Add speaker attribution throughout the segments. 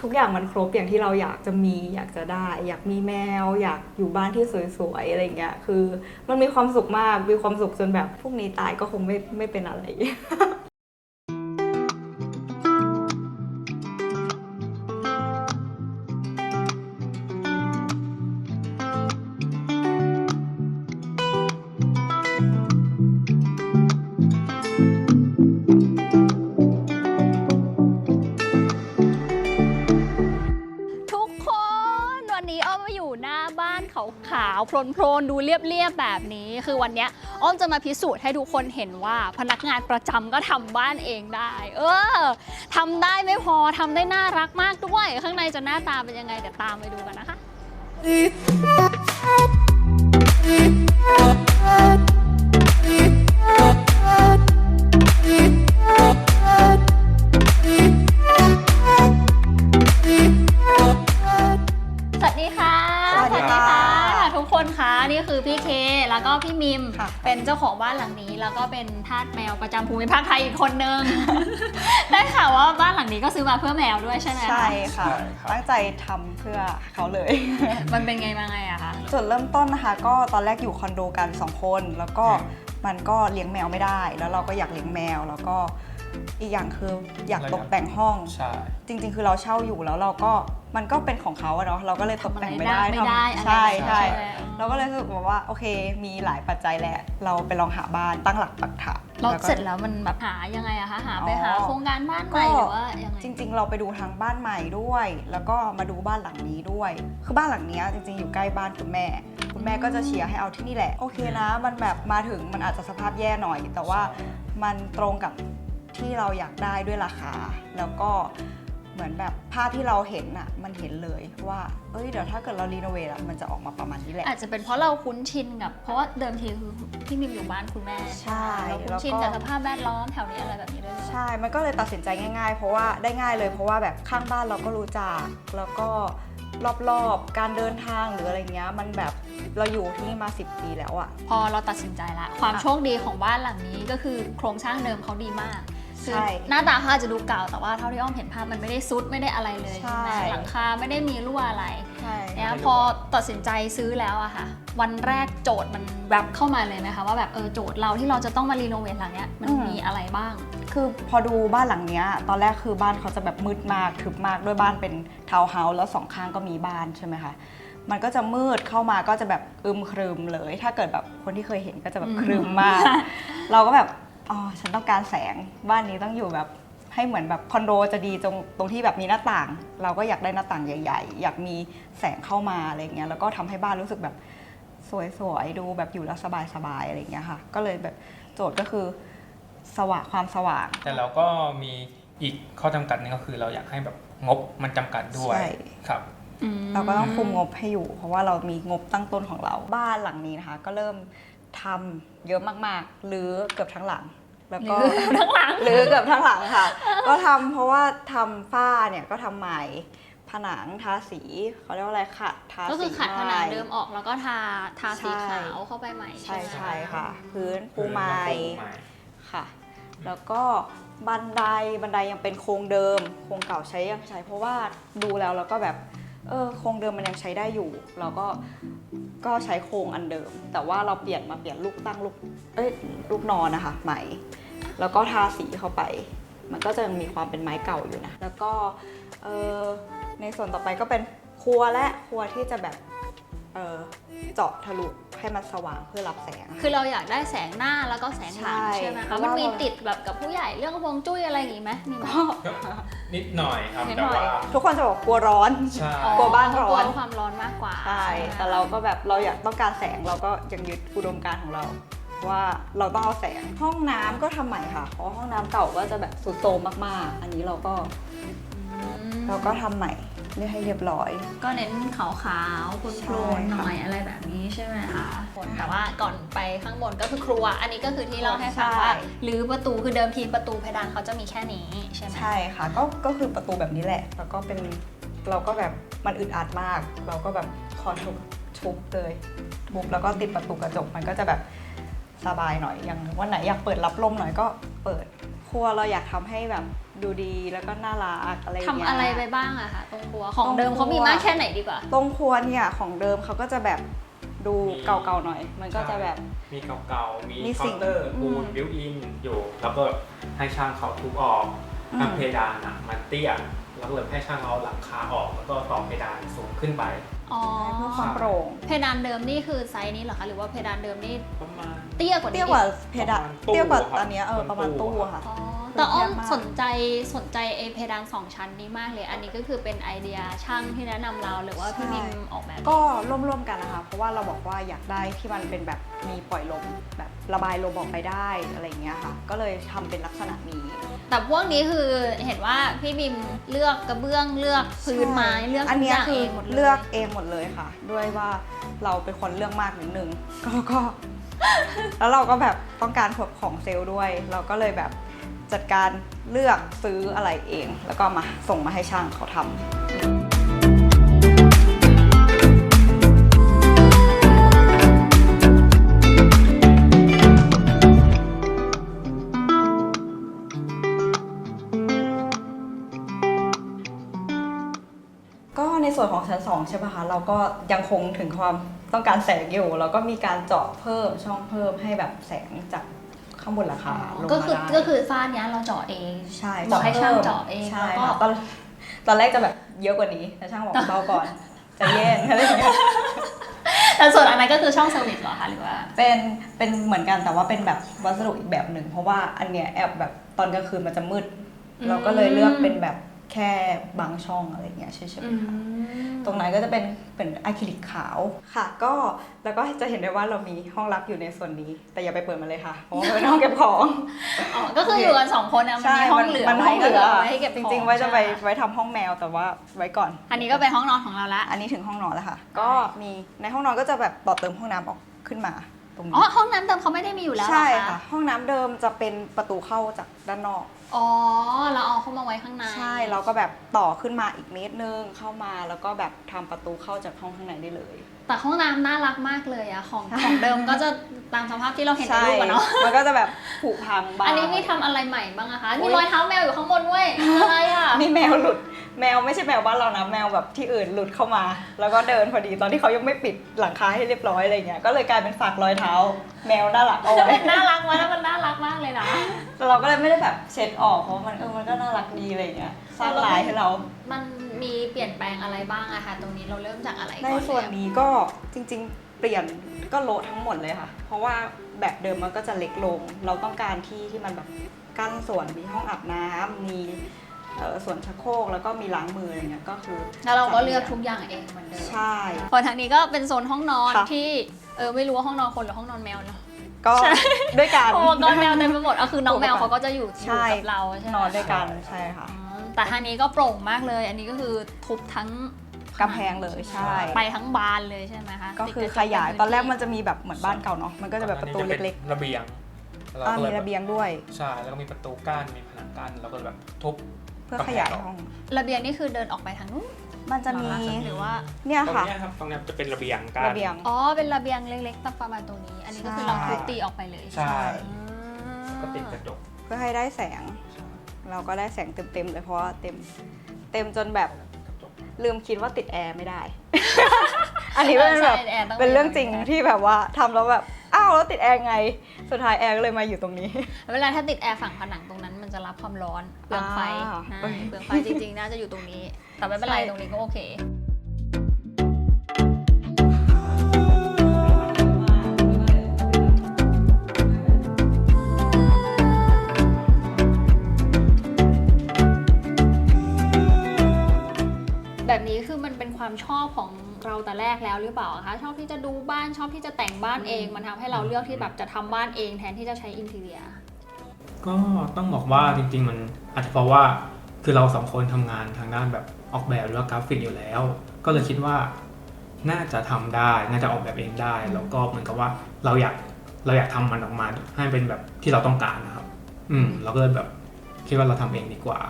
Speaker 1: ทุกอย่างมันครบอย่างที่เราอยากจะมีอยากจะได้ อยากมีแมว อยากอยู่บ้านที่สวยๆอะไรเงี้ยคือ มันมีความสุขมากมีความสุขจนแบบพวกนี้ตายก็คงไม่ไม่เป็นอะไรา
Speaker 2: วโพลนๆดูเรียบๆแบบนี้ คือวันนี้อ้อมจะมาพิสูจน์ให้ทุกคนเห็นว่าพนักงานประจำก็ทำบ้านเองได้ เออทำได้ไม่พอทำได้น่ารักมากด้วย ข้างในจะหน้าตาเป็นยังไงเดี๋ยวตามไปดูกันนะคะ มิม
Speaker 1: ค่ะ
Speaker 2: เป็นเจ้าของบ้านหลังนี้ แล้วก็เป็นทาสแมวประจำภูมิภาคไทยอีกคนนึง ได้ข่าวว่าบ้านหลังนี้ก็ซื้อมาเพื่อแมวด้วยใช่ไหมคะ
Speaker 3: ใช่ค่ะ
Speaker 4: ใช่ครับ
Speaker 3: ตั้งใจทำเพื่อเขาเลย
Speaker 2: มันเป็นไงมาไงอะคะ
Speaker 3: จุดเริ่มต้นนะคะ ก็ตอนแรกอยู่คอนโดกัน 2 คน แล้วก็มันก็เลี้ยงแมวไม่ได้ แล้วเราก็อยากเลี้ยงแมว แล้วก็ อีกอย่างคืออยากตกแต่งห้อง
Speaker 4: ใช่
Speaker 3: จริง ๆ คือเราเช่าอยู่แล้วเราก็มันก็เป็นของเขาอะเนาะเราก็เลยตกแต่งไม่ได้
Speaker 2: ไม่ได้อะไร
Speaker 3: ทำใช่
Speaker 2: แบบนี้
Speaker 3: ใช่
Speaker 2: ไหม
Speaker 3: เราก็เลยรู้สึกว่าโอเค มีหลายปัจจัยแหละ เราไปลองหาบ้านตั้งหลักปักฐาน
Speaker 2: เรา
Speaker 3: ก็
Speaker 2: เสร็จแล้วมันแบบหายังไงอะคะหาไป
Speaker 3: อ๋อ
Speaker 2: หาโครงการบ้านใหม่
Speaker 3: ก็
Speaker 2: หรือว่ายังไง
Speaker 3: จริง ๆ เราไปดูทางบ้านใหม่ด้วย แล้วก็มาดูบ้านหลังนี้ด้วย คือบ้านหลังเนี้ยจริง ๆ อยู่ใกล้บ้านคุณแม่ คุณแม่ก็จะเชียร์ให้เอาที่นี่แหละโอเคนะ มันแบบมาถึงมันอาจจะสภาพแย่หน่อย แต่ว่ามันตรงกับ ที่เราอยากได้ด้วยราคา แล้วก็เหมือนแบบภาพที่เราเห็นอะมันเห็นเลยว่า เอ้ยเดี๋ยวถ้าเกิดเรารีโนเวทอะมันจะออกมาประมาณนี้แหละ
Speaker 2: อาจจะเป็นเพราะเราคุ้นชินกับเพราะว่าเดิมทีคือพี่มิมอยู่บ้านคุณแม่
Speaker 3: ใช่
Speaker 2: เราคุ้น
Speaker 3: แล้ว
Speaker 2: ชิน
Speaker 3: ก็
Speaker 2: กับสภาพแวดล้อมแถวนี้อะไรแบบนี้ด้วย
Speaker 3: ใช่ มันก็เลยตัดสินใจง่ายๆ เพราะว่าได้ง่ายเลยเพราะว่าแบบข้างบ้านเราก็รู้จักแล้วก็รอบๆ การเดินทางหรืออะไรเงี้ยมันแบบเราอยู่ที่นี่มา 10 ปีแล้วอะ
Speaker 2: พอเราตัดสินใจละความ
Speaker 3: ค่ะ
Speaker 2: โชคดีของบ้านหลังนี้ก็คือโครงสร้างเดิมเขาดีมาก คือ
Speaker 3: ใช่
Speaker 2: หน้าตาเขาอาจจะดูเก่าแต่ว่าเท่าที่อ้อมเห็นภาพมันไม่ได้ซุดไม่ได้อะไรเลย
Speaker 3: ใช่
Speaker 2: ใช่ไหมหลังคาไม่ได้มีรั่วอะไร
Speaker 3: ใช่
Speaker 2: เนี่ยพอตัดสินใจซื้อแล้วอะค่ะ วันแรกโจทย์มันแวบเข้ามาเลยไหมคะว่าแบบเออโจทย์เราที่เราจะต้องมารีโนเวทหลังเนี้ยมันมีอะไรบ้าง
Speaker 3: คือพอดูบ้านหลังเนี้ย ตอนแรกคือบ้านเขาจะแบบมืดมากทึบมากด้วยบ้านเป็นทาวน์เฮาส์แล้วสองข้างก็มีบ้านใช่ไหมคะ มันก็จะมืดเข้ามาก็จะแบบอึมครึมเลย ถ้าเกิดแบบคนที่เคยเห็นก็จะแบบ
Speaker 2: อืม
Speaker 3: ครึมมาก เราก็แบบ อ๋อฉันต้องการแสงบ้านนี้ต้องอยู่แบบให้เหมือนแบบคอนโดจะดีตรงตรงที่แบบมีหน้าต่าง เราก็อยากได้หน้าต่างใหญ่ ๆ อยากมีแสงเข้ามาอะไรเงี้ยแล้วก็ทำให้บ้านรู้สึกแบบสวยๆดูแบบอยู่แล้วสบายๆอะไรเงี้ยค่ะ ก็เลยแบบโจทย์ก็คือสว่างความสว่าง
Speaker 4: แต่เราก็มีอีกข้อจำกัดหนึงก็คือเราอยากให้แบบงบมันจำกัดด้วย
Speaker 3: ใช่
Speaker 4: ครับ
Speaker 3: เราก็ต้องคุมงบให้อยู่ เพราะว่าเรามีงบตั้งต้นของเราบ้านหลังนี้นะคะ ก็เริ่มทำเยอะมากๆหรือเกือบทั้งหลัง แล้วก็
Speaker 2: ทั้งหลัง
Speaker 3: หรือเกือบทั้งหลังค่ะ ก็ทำเพราะว่าทำฝ้าเนี่ยก็ทำใหม่ผนังทาสีเขาเรียกว่าอะไรขัดทาสี
Speaker 2: ก็คือขัดผนัง
Speaker 3: ให
Speaker 2: เดิมออกแล้วก็ทาทาสี
Speaker 3: ใช่
Speaker 2: ขาวเข้าไปใหม่
Speaker 3: ใช่
Speaker 2: ไหม
Speaker 3: ใช่ค่ะ พื้นปูไม้
Speaker 4: ปูไม้
Speaker 3: ค่ะ แล้วก็บันไดบันไดยังเป็นโครงเดิม โครงเก่าใช้ยังใช้เพราะว่าดูแล้วเราก็แบบเออโครงเดิมมันยังใช้ได้อยู่ เราก็ ก็ใช้โครงอันเดิม แต่ว่าเราเปลี่ยนมาเปลี่ยนลูกตั้งลูกเอ้ยลูกนอนนะคะใหม่ แล้วก็ทาสีเข้าไป มันก็จะยังมีความเป็นไม้เก่าอยู่นะ แล้วก็ในส่วนต่อไปก็เป็นครัวและครัวที่จะแบบ เออเจาะทะลุให้มันสว่างเพื่อรับแสง
Speaker 2: คือเราอยากได้แสงหน้าแล้วก็แสงหลัง
Speaker 3: ใช่
Speaker 2: ใช่ไหม
Speaker 3: เพ
Speaker 2: คะ
Speaker 3: ราะ
Speaker 2: มัน
Speaker 3: ว่า
Speaker 2: มีติดแบบกับผู้ใหญ่เรื่องฮวงจุ้ยอะไรอย่างงี้ไหมมีไหม
Speaker 4: นิดหน่อยครับ
Speaker 3: นิด
Speaker 4: แต่
Speaker 3: หน่อย
Speaker 4: ว่า
Speaker 3: ทุกคนจะบอกกลัวร้อน
Speaker 4: ใช่
Speaker 3: กลัวบ้านร้อน
Speaker 2: กลัวความร้อนมากกว่า
Speaker 3: ใช่
Speaker 2: ไหม
Speaker 3: แต่เราก็แบบเราอยากต้องการแสงเราก็ยังยึดอุดมการณ์ของเรา ว่าเราต้องเอาแสงห้องน้ำก็ทำใหม่ค่ะเพราะห้องน้ำเก่าก็จะแบบสุดโทรมมากๆ อันนี้เราก็
Speaker 2: อืม
Speaker 3: เราก็ทำใหม่ เรียกให้เรียบร้อย
Speaker 2: ก็เน้นขาวๆโคลนๆหน่อยอะไรแบบนี้ใช่ไหมคะแต่ว่าก่อนไปข้างบนก็คือครัว อันนี้ก็คือที่เราให้ฟังว่า
Speaker 3: ใช่
Speaker 2: หรือประตูคือเดิมทีประตูเพดานเขาจะมีแค่นี้ใช่ไหม
Speaker 3: ใช่ค่ะก็ก็คือประตูแบบนี้แหละ แล้วก็เป็นเราก็แบบมันอึดอัดมาก เราก็แบบคอทุบทุบเลยทุบแล้วก็ติดประตูกระจกมันก็จะแบบสบายหน่อยอย่างวันไหนอยากเปิดรับลมหน่อยก็เปิดครัวเราอยากทำให้แบบ ดูดีแล้วก็น่ารักอะไรอย่าง
Speaker 2: ทำ
Speaker 3: เงี้ย
Speaker 2: อะไรไปบ้างอะคะตรงครัวของ
Speaker 3: ตรง
Speaker 2: เดิมเขามี
Speaker 3: ครัว
Speaker 2: มากแค่ไหนดีกว่า
Speaker 3: ตรงครัวเนี่ยของเดิมเขาก็จะแบบดู
Speaker 4: มี
Speaker 3: เก่าๆหน่อย มันก็จะแบบ
Speaker 4: มีเก่าๆ มี
Speaker 3: มี
Speaker 4: เคา
Speaker 3: สิ่ง
Speaker 4: น์เตอร์
Speaker 3: อืม
Speaker 4: ปูนบิวอินอยู่ แล้วก็ให้ช่างเขาทุบออก
Speaker 3: อืม
Speaker 4: ทำเพดานอะมันเตี้ย แล้วก็เลยให้ช่างเอาหลังคาออก แล้วก็ต่อเพดานสูงขึ้นไป
Speaker 2: อ๋อ
Speaker 3: เพื่อความโปร่ง
Speaker 2: เพดานเดิมนี่คือไซส์นี้เหรอคะ หรือว่าเพดานเดิมนี่
Speaker 4: ประมาณ
Speaker 2: เตี้ยกว่านี้
Speaker 3: เตี้ยกว่าเพดาน
Speaker 4: ประมาณตู้
Speaker 3: เตี้ยกว่า
Speaker 4: ครับ
Speaker 3: ตอนเนี้ยเออประมาณ
Speaker 4: ตู้
Speaker 3: ตู้
Speaker 4: อะ
Speaker 3: อะค่ะ
Speaker 2: อ๋อ แต่อ้อม
Speaker 3: เยอะมาก
Speaker 2: สนใจสนใจไอเพดานสองชั้นนี้มากเลย อันนี้ก็คือเป็นไอเดียช่างที่แนะนำเราหรือว่าพี่มิมออกแบบ
Speaker 3: ก็ร่วมๆกันนะคะ เพราะว่าเราบอกว่าอยากได้ที่มันเป็นแบบมีปล่อยลมแบบระบายลมออกไปได้อะไรอย่างเงี้ยค่ะ ก็เลยทำเป็นลักษณะนี้
Speaker 2: แต่พวกนี้คือเห็นว่าพี่มิมเลือกกระเบื้องเลือกพื้นไม้เลือก
Speaker 3: อัน
Speaker 2: ทุก
Speaker 3: เนี้
Speaker 2: อยย่าง
Speaker 3: คื
Speaker 2: เอ
Speaker 3: อง
Speaker 2: หมดเลย
Speaker 3: เลือกเองหมดเลยค่ะ ด้วยว่าเราเป็นคนเลือกมากนิดนึงก็ก็แล้วเราก็แบบต้องการของเซลล์ด้วย เราก็เลยแบบ จัดการเลือกซื้ออะไรเอง แล้วก็มาส่งมาให้ช่างเขาทำก็ในส่วนของชั้น2ใช่ป่ะคะเราก็ยังคงถึงความต้องการแสงอยู่เราก็มีการเจาะเพิ่มช่องเพิ่มให้แบบแสงจาก ข้างบนหลังคาลง
Speaker 2: ก็
Speaker 3: มา
Speaker 2: คือ
Speaker 3: ได้
Speaker 2: ก็คือฝ้าเนี้ยเราเจาะเอง
Speaker 3: ใช่
Speaker 2: บอกให้ช่าง
Speaker 3: พิ่ม
Speaker 2: เจาะเอง
Speaker 3: ใช่
Speaker 2: แล้วก็
Speaker 3: ค่ะตอนตอนแรกจะแบบเยอะกว่านี้แต่ช่างบอกเบาก่อนใจะเย็นอะไรอย่างเงี้ย
Speaker 2: แต่ส่วนอันนั้นก็คือช่องเซอร์วิสเหรอคะหรือว่า
Speaker 3: เป็นเป็นเหมือนกันแต่ว่าเป็นแบบวัสดุอีกแบบหนึ่งเพราะว่าอันเนี้ยแอบแบบตอนกลางคืนมันจะมืด
Speaker 2: อืม
Speaker 3: เราก็เลยเลือกเป็นแบบ แค่บางช่องอะไรอย่างเงี้ยเฉยๆค่ะตรงนั้นก็จะเป็นเป็นอะคริลิกขาวค่ะ ก็แล้วก็จะเห็นได้ว่าเรามีห้องลับอยู่ในส่วนนี้ แต่อย่าไปเปิดมันเลยค่ะเพราะว่ามันเป็นห้องเก็บของ
Speaker 2: อ๋อก็คืออยู่กันสองคนนะมันมีห้องเหลือ
Speaker 3: มันห้องเหลือ
Speaker 2: ไว้ให้เก็บ
Speaker 3: จ
Speaker 2: ของ
Speaker 3: ริงๆไว้จะไป
Speaker 2: ใช่หม
Speaker 3: ไว้ทำห้องแมวแต่ว่าไว้ก่อน
Speaker 2: อันนี้ก็เป็นห้องนอนของเราละ
Speaker 3: อันนี้ถึงห้องนอนแล้วค่ะ ก็มีในห้องนอนก็จะแบบต่อเติมห้องน้ำออกขึ้นมาต รงนี้
Speaker 2: อ๋อห้องน้ำเดิมเขาไม่ได้มีอยู่แล้วเหรอ
Speaker 3: ใช่
Speaker 2: คะ
Speaker 3: ค่ะ ห้องน้ำเดิมจะเป็นประตูเข้าจากด้านนอก
Speaker 2: อ๋อเราเอาเข้ามาไว้ข้างใน
Speaker 3: ใช่เราก็แบบต่อขึ้นมาอีกเมตรนึงเข้ามาแล้วก็แบบทำประตูเข้าจากห้องข้างในได้เลย
Speaker 2: แต่ห้องน้ำน่ารักมากเลยอะของของเดิมก็จะตามสภาพที่เราเห็นในรูปอะเนาะ
Speaker 3: มันก็จะแบบผุพังบ้าง
Speaker 2: อันนี้มีทำอะไรใหม่บ้างอะคะ
Speaker 3: โอ๊
Speaker 2: มี
Speaker 3: ย
Speaker 2: รอยเท้าแมวอยู่ข้างบนด้วยคืออะไรอะ
Speaker 3: มีแมวหลุด แมวไม่ใช่แมวบ้านเรานะแมวแบบที่อื่นหลุดเข้ามา แล้วก็เดินพอดีตอนที่เขายังไม่ปิดหลังคาให้เรียบร้อยอะไรเงี้ยก็เลยกลายเป็นฝากรอยเท้า แมวน่ารักเอา
Speaker 2: แล้ว
Speaker 3: ไว้
Speaker 2: มันน่ารักมากมันน่ารักมากเลยนะ
Speaker 3: แต่เราก็เลยไม่ได้แบบเช็ดออกเพราะมันเออมันก็น่ารักดีอะไรเงี้ยสร้างลายให้เรา
Speaker 2: มันมีเปลี่ยนแปลงอะไรบ้างอะคะตรงนี้เราเริ่มจากอะไรก่
Speaker 3: ใน
Speaker 2: อน
Speaker 3: ส่วน
Speaker 2: เลยอะ
Speaker 3: นี้ก็จริงๆ เปลี่ยนก็โละทั้งหมดเลยค่ะ เพราะว่าแบบเดิมมันก็จะเล็กลง เราต้องการที่ที่มันแบบกั้นส่วนมีห้องอาบน้ำมี เอ่อส่วนชักโครกแล้วก็มีล้างมืออะไรเงี้ยก็คือ
Speaker 2: แล้วเราก็เลือกทุกอย่างเองเหมือนเดิม
Speaker 3: ใช่
Speaker 2: พอทางนี้ก็เป็นโซนห้องนอน
Speaker 3: ค่ะ
Speaker 2: ที่เออไม่รู้ว่าห้องนอนคนหรือห้องนอนแมวเนาะ
Speaker 3: ก็
Speaker 2: ใช่
Speaker 3: ด้วยกัน
Speaker 2: โอ้ก็แมวเต็มไปหมดเอาคือน้องแมว
Speaker 3: ปกติ
Speaker 2: เขาก็จะอยู่
Speaker 3: ใช่
Speaker 2: อยู่กับเราใช่ไหม
Speaker 3: นอนด้วยกันใช่ค่ะ
Speaker 2: อืมแต่ทางนี้ก็โปร่งมากเลย อันนี้ก็คือทุบทั้ง
Speaker 3: กำแพงเลยใช่
Speaker 2: ไปทั้งบานเลยใช่ไหมคะ
Speaker 3: ก็คือ
Speaker 2: ติด
Speaker 3: ขยาย
Speaker 2: บ
Speaker 3: ตอนแรกมันจะมีแบบเหมือนบ้านเก่าเนาะมันก็จะแบบประตูเล็ก
Speaker 4: ๆระเบียง
Speaker 3: ๆอ่ามีระเบียงด้วย
Speaker 4: ใช่ แล้วก็มีประตูกั้น มีผนังกั้น แล้วก็แบบทุบ
Speaker 3: เพื่อขยายห้อง
Speaker 2: ระเบียงนี่คือเดินออกไปทางนู้น
Speaker 3: มันจะมี
Speaker 2: หรือว่า
Speaker 3: เนี่ย
Speaker 4: ตรง
Speaker 3: ค่ะ
Speaker 4: เนี้ยครับตรงเนี้ยจะเป็นระเบียงกั้น
Speaker 3: ระเบียง
Speaker 2: อ๋อเป็นระเบียงเล็กๆตั้งประมาณตรงนี้ อันนี้ก็คือ
Speaker 3: ใช่
Speaker 2: เราทุบตีออกไปเลย
Speaker 4: ใช่
Speaker 2: อืม
Speaker 4: ก็ติดกระจก
Speaker 3: เพื่อให้ได้แสง เราก็ได้แสงเต็มๆเลยเพราะว่าเต็ม เต็มจนแบบ
Speaker 4: กระจก
Speaker 3: ลืมคิดว่าติดแอร์ไม่ได้ อันนี้เป็นแบบ
Speaker 2: ใช่แอร์ต้
Speaker 3: เป็นเรื่องจริงที่แบบว่าทำแล้วแบบ อ้าวแล้วติดแอร์ไง สุดท้ายแอร์ก็เลยมาอยู่ตรงนี้
Speaker 2: เวลาถ้าติดแอร์ฝั่งผนังตรงนั้น มันจะรับความร้อนเปลืองไฟ
Speaker 3: อ่า
Speaker 2: ใช่เปลืองไฟจริงๆ น่าจะอยู่ตรงนี้ แต่ไม่เป็นไร
Speaker 3: ใช่
Speaker 2: ตรงนี้ก็โอเค แบบนี้คือมันเป็นความชอบของเราแต่แรกแล้วหรือเปล่าคะชอบที่จะดูบ้านชอบที่จะแต่งบ้านเอง มันทำให้เราเลือกที่แบบจะทำบ้านเองแทนที่จะใช้อินทีเรีย
Speaker 4: ก็ต้องบอกว่าจริง ๆ มันอาจจะเพราะว่าคือเราสองคนทำงานทางด้านแบบออกแบบหรือว่ากราฟิกอยู่แล้ว ก็เลยคิดว่าน่าจะทำได้น่าจะออกแบบเองได้ แล้วก็เหมือนกับว่าเราอยากเราอยากทำมันออกมาให้เป็นแบบที่เราต้องการนะครับ อืมเราก็เลยแบบคิดว่าเราทำเองดีกว่า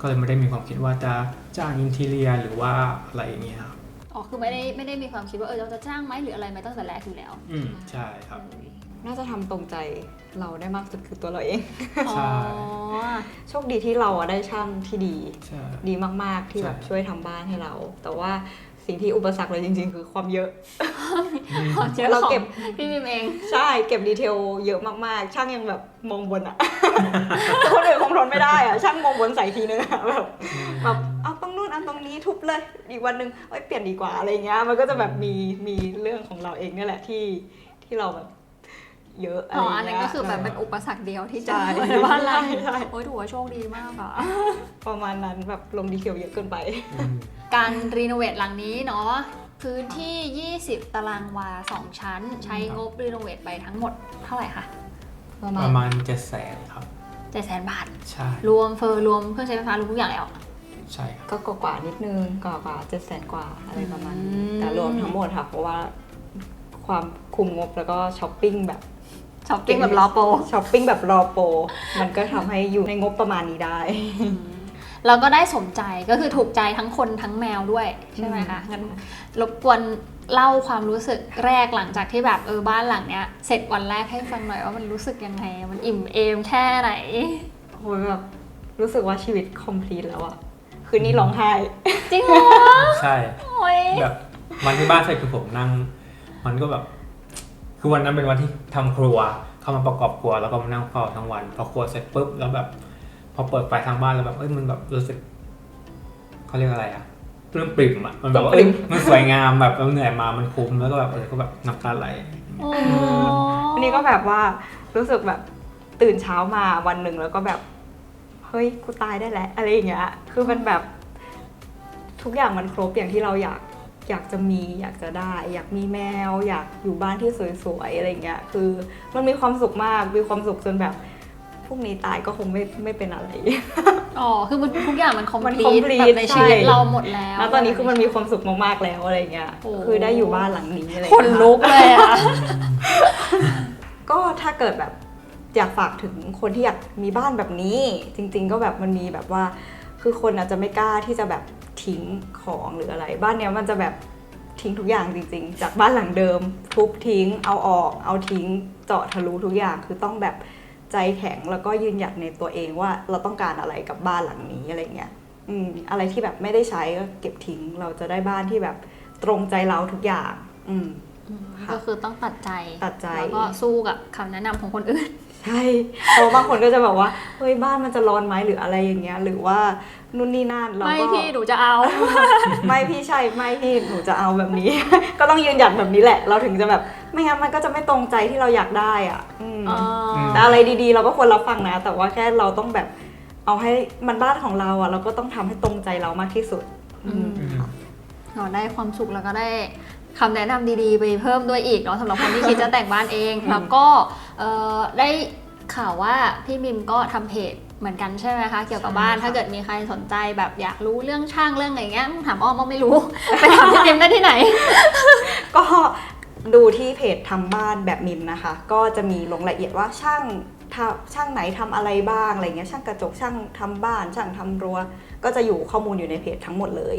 Speaker 4: ก็เลยไม่ได้มีความคิดว่าจะจ้างอินทีเรียหรือว่าอะไรอย่างเงี้ยครับ
Speaker 2: อ๋อคือไม่ได้ไม่ได้มีความคิดว่าเออเราจะจ้างไหมหรืออะไรไหมตั้งแต่แรกอยู่แล้ว
Speaker 4: อืมใช่ครับ
Speaker 2: พ
Speaker 3: น่าจะทำตรงใจเราได้มากสุดคือตัวเราเอง
Speaker 4: ใช่
Speaker 2: อ๋อ
Speaker 3: โชคดีที่เราอะได้ช่างที่ดี
Speaker 4: ใช่
Speaker 3: ดีมาก ๆ ที่แบบ
Speaker 4: ใช่
Speaker 3: ช่วยทำบ้านให้เรา แต่ว่าสิ่งที่อุปสรรคเลยจริง ๆ คือความเยอะ
Speaker 2: เจอ
Speaker 3: เรา
Speaker 2: ของ
Speaker 3: เก็บ
Speaker 2: พี่มิมเอง
Speaker 3: ใช่เก็บดีเทลเยอะมาก ๆ ช่างยังแบบมองบนอะคนอื่นคงทนไม่ได้อะช่างมองบนใส่ทีนึงอะแบบแบบเอาตรงนู้นเอาตรงนี้ทุบเลยอีกวันหนึ่งเอ้ยเปลี่ยนดีกว่าอะไรเงี้ย มันก็จะแบบมีมีเรื่องของเราเองเนี่ยแหละที่ที่เราแบบ เยอะอะไร
Speaker 2: อ๋อ
Speaker 3: เงี้ย
Speaker 2: อันนั้นก็คือแบบเป็นอุปสรรคเดียวที่เจอ
Speaker 3: ใช่
Speaker 2: ในบ้านเรา
Speaker 3: ใช่ใช่
Speaker 2: โอ้ยถือว่าโชคดีมากอะ
Speaker 3: ประมาณนั้นแบบลงดีเทลเยอะเกินไป
Speaker 4: อืม
Speaker 2: การรีโนเวทหลังนี้เนาะพื้นที่ 20 ตารางวา 2 ชั้น ใช้งบรีโนเวทไปทั้งหมดเท่าไหร่คะ
Speaker 3: ประ
Speaker 4: ป
Speaker 3: มาณ
Speaker 4: ระมาณเจ็ดแสนครับ
Speaker 2: เจ็ดแสนบาท
Speaker 4: ใช่
Speaker 2: รวมเฟอร์รวมเครื่องใช้ไฟฟ้ารวมทุกอย่างแล้ว
Speaker 4: ใช่ครับ
Speaker 3: ก็กว่าๆนิดนึงกว่าๆเจ็ดแสนกว่าอะไรประมาณ
Speaker 2: อื
Speaker 3: นี้
Speaker 2: ม
Speaker 3: แต่รวมทั้งหมดค่ะเพราะว่าความคุมงบแล้วก็ช้อปปิ้งแบบ
Speaker 2: ช้อปปิ้งแบบรอโปร
Speaker 3: ช้อปปิ้งแบบรอโปรมันก็ทำให้อยู่ในงบประมาณนี้ได้
Speaker 2: เราก็ได้สมใจก็คือถูกใจทั้งคนทั้งแมวด้วย ใช่ไหมคะงั้นรบกวนเล่าความรู้สึกแรกหลังจากที่แบบเออบ้านหลังเนี้ยเสร็จวันแรกให้ฟังหน่อยว่ามันรู้สึกยังไง มันอิ่มเอมแค่ไหน
Speaker 3: โอ้ยแบบรู้สึกว่าชีวิตคอมพลีทแล้วอะคืนนี้ร้องไห้
Speaker 2: จริงเหรอ
Speaker 4: ใช่
Speaker 2: โอ้ย
Speaker 4: แบบวันที่บ้านเสร็จคือผมนั่ง มันก็แบบ คือวันนั้นเป็นวันที่ทำครัว เข้ามาประกอบครัวแล้วก็มานั่งเฝ้าทั้งวัน พอครัวเสร็จปุ๊บแล้วแบบ พอเปิดไฟทางบ้านแล้วแบบเอ้ยมันแบบรู้สึกเขาเรียกอะไรอะเริ่มปริ่มอะมันแบบว่า
Speaker 3: ปริ่
Speaker 4: เอ้ย
Speaker 3: ม
Speaker 4: มันสวยงามแบบเราเหนื่อยมามันคุ้มแล้วก็แบบเออก็แบบน้ำตาไหล
Speaker 2: โอ้
Speaker 3: อันนี้ก็แบบว่ารู้สึกแบบตื่นเช้ามาวันหนึ่งแล้วก็แบบ เฮ้ยกูตายได้แล้วอะไรอย่างเงี้ยคือมันแบบ ทุกอย่างมันครบอย่างที่เราอยาก อยากจะมีอยากจะได้ อยากมีแมว อยากอยู่บ้านที่สวยๆอะไรอย่างเงี้ยคือมันมีความสุขมากมีความสุขจนแบบพรุ่งนี้ตายก็คงไม่ไม่เป็นอะไร
Speaker 2: อ๋อ คือมันทุกอย่างมันคอม
Speaker 3: มัน
Speaker 2: พลี
Speaker 3: complete
Speaker 2: แบบในชีวิต
Speaker 3: ใช่
Speaker 2: เราหมดแล้ว
Speaker 3: แล้วตอนนี้คือมันมีความสุขมากๆแล้วอะไรเงี้ย
Speaker 2: โอ้
Speaker 3: คือได้อยู่บ้านหลังนี้อะไร
Speaker 2: ค
Speaker 3: เงี้ย
Speaker 2: นลุกเลยอะ
Speaker 3: ก็ถ้าเกิดแบบอยากฝากถึงคนที่อยากมีบ้านแบบนี้ จริง ๆ ก็แบบมันมีแบบว่า คือคนอาจจะไม่กล้าที่จะแบบทิ้งของหรืออะไร บ้านเนี้ยมันจะแบบทิ้งทุกอย่างจริงๆ จากบ้านหลังเดิม ทุบทิ้ง เอาออก เอาทิ้ง เจาะทะลุทุกอย่าง คือต้องแบบใจแข็งแล้วก็ยืนหยัดในตัวเองว่าเราต้องการอะไรกับบ้านหลังนี้อะไรเงี้ยอืมอะไรที่แบบไม่ได้ใช้ก็เก็บทิ้ง เราจะได้บ้านที่แบบตรงใจเราทุกอย่าง อืม ค่ะ
Speaker 2: ก็คือต้องตัดใจ
Speaker 3: ตัดใจ
Speaker 2: แล้วก็สู้กับคำแนะนำของคนอื่น
Speaker 3: ใช่เพราะบางคนก็จะแบบว่า เฮ้ยบ้านมันจะร้อนไหมหรืออะไรอย่างเงี้ย หรือว่านู่นนี่นั่นเรา
Speaker 2: ไม่
Speaker 3: ก็
Speaker 2: พี่หนูจะเอา
Speaker 3: ไม่พี่ใช่ไม่พี่หนูจะเอาแบบนี้ ก็ต้องยืนหยัดแบบนี้แหละ เราถึงจะแบบไม่งั้นมันก็จะไม่ตรงใจที่เราอยากได้อะอืม
Speaker 2: อ๋อ
Speaker 3: แต่อะไรดีๆ เราก็ควรรับฟังนะ แต่ว่าแค่เราต้องแบบเอาให้มันบ้านของเราอะ เราก็ต้องทำให้ตรงใจเรามากที่สุดอืม
Speaker 4: อืม
Speaker 2: เราได้ความสุขแล้วก็ได้คำแนะนำดีๆ ไปเพิ่มด้วยอีกเนาะสำหรับคนที่คิดจะแต่งบ้านเอง
Speaker 3: อืม
Speaker 2: แล้วก็เอ่อ ได้ข่าวว่าพี่มิมก็ทำเพจเหมือนกันใช่ไหมคะ เกี่ยวกับบ้านถ้าเกิดมีใครสนใจแบบอยากรู้เรื่องช่างเรื่องอะไรเงี้ยถามอ้อมอ้อมไม่รู้ไปถามพี่มิมได้ที่ไหน
Speaker 3: ก็ดูที่เพจทำบ้านแบบมิมนะคะ ก็จะมีลงรายละเอียดว่าช่างทำช่างไหนทำอะไรบ้างอะไรเงี้ยช่างกระจกช่างทำบ้าน ช่างทำรั้วก็จะอยู่ข้อมูลอยู่ในเพจทั้งหมดเลย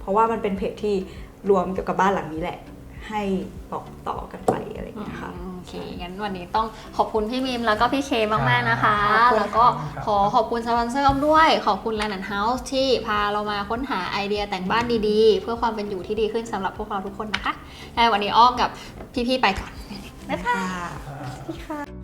Speaker 3: เพราะว่ามันเป็นเพจที่รวมเกี่ยวกับบ้านหลังนี้แหละ ให้บอกต่อกันไปอะไรอย่างเงี้ยค่ะ
Speaker 2: โอ เคงั้นวันนี้ต้องขอบคุณพี่มิมแล้วก็พี่เคมากๆนะคะ
Speaker 3: ขอบคุณ
Speaker 2: แล้วก็ขอขอบคุณสปอนเซอร์อ้อมด้วย ขอบคุณแลนด์เฮาส์ที่พาเรามาค้นหาไอเดียแต่งบ้านดีๆ เพื่อความเป็นอยู่ที่ดีขึ้นสำหรับพวกเราทุกคนนะคะในวันนี้อ้อมกับพี่ๆไปก่อนบ๊ายบาย
Speaker 3: ค่ะ